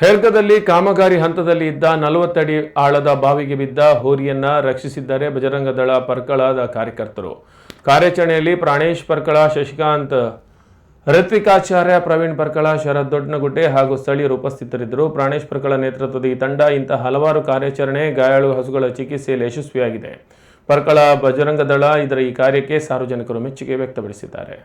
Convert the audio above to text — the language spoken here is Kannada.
ಹೆರ್ಗದಲ್ಲಿ ಕಾಮಗಾರಿ ಹಂತದಲ್ಲಿ ಇದ್ದ ನಲವತ್ತಡಿ ಆಳದ ಬಾವಿಗೆ ಬಿದ್ದ ಹೋರಿಯನ್ನ ರಕ್ಷಿಸಿದ್ದಾರೆ ಬಜರಂಗ ದಳ ಪರ್ಕಳದ ಕಾರ್ಯಕರ್ತರು. ಕಾರ್ಯಾಚರಣೆಯಲ್ಲಿ ಪ್ರಾಣೇಶ್ ಪರ್ಕಳ, ಶಶಿಕಾಂತ್ ಋತ್ವಿಕಾಚಾರ್ಯ ಪ್ರವೀಣ್ ಪರ್ಕಳ ಶರತ್ ದೊಡ್ಡನಗುಡ್ಡೆ ಹಾಗೂ ಸ್ಥಳೀಯರು ಉಪಸ್ಥಿತರಿದ್ದರು. ಪ್ರಾಣೇಶ್ ಪರ್ಕಳ ನೇತೃತ್ವದ ಈ ತಂಡ ಇಂತಹ ಹಲವಾರು ಕಾರ್ಯಾಚರಣೆ, ಗಾಯಾಳು ಹಸುಗಳ ಚಿಕಿತ್ಸೆಯಲ್ಲಿ ಯಶಸ್ವಿಯಾಗಿದೆ. ಪರ್ಕಳ ಬಜರಂಗ ದಳ ಇದರ ಈ ಕಾರ್ಯಕ್ಕೆ ಸಾರ್ವಜನಿಕರು ಮೆಚ್ಚುಗೆ ವ್ಯಕ್ತಪಡಿಸಿದ್ದಾರೆ.